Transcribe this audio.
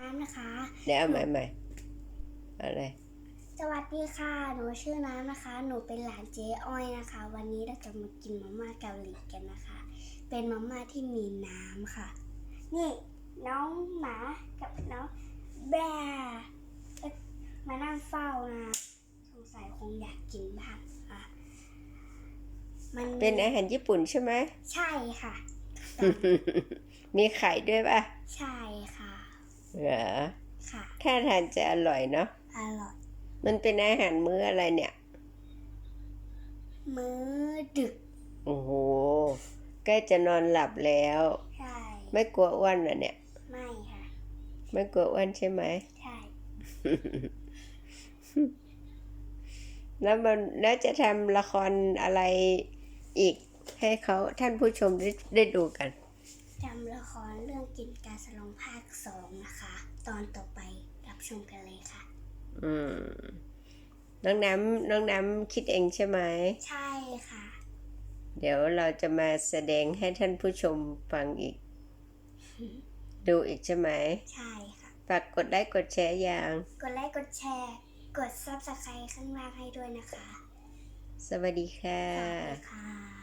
น้ำนะคะ เดี๋ยวเอาใหม่ใหม่อะไร สวัสดีค่ะ หนูชื่อน้ำนะคะ หนูเป็นหลานเจ๊อ้อยนะคะ วันนี้เราจะมากินมาม่าเกาหลีกันนะคะ เป็นมาม่าที่มีน้ำค่ะ นี่น้องหมากับน้องแบร์มานั่งเฝ้านะ สงสัยคงอยากกินบ้างอะ มันเป็นอาหารญี่ปุ่นใช่ไหม ใช่ค่ะ มีไข่ด้วยป่ะ ใช่ค่ะ เหรอค่ะถ้าทานจะอร่อยเนาะอร่อย มันเป็นอาหารมื้ออะไรเนี่ย มื้อดึก โอ้โหใกล้จะนอนหลับแล้ว ใช่ ไม่กลัวอ้วนเหรอเนี่ย ไม่ค่ะ ไม่กลัวอ้วนใช่ไหมใช่ แล้วมันแล้วจะทำละครอะไรอีกให้เขาท่านผู้ชมได้ได้ดูกัน จำละครเรื่อง กินการสลองภาคสองนะคะ ตอนต่อไปรับชมกันเลยค่ะ อืม น้องน้ำน้องน้ำคิดเองใช่ไหม ใช่ค่ะ เดี๋ยวเราจะมาแสดงให้ท่านผู้ชมฟังอีก ดูอีกใช่ไหม ใช่ค่ะ ฝากกดไลค์กดแชร์อย่าง กดไลค์กดแชร์ กด subscribe ข้างล่างให้ด้วยนะคะ สวัสดีค่ะ สวัสดีค่ะ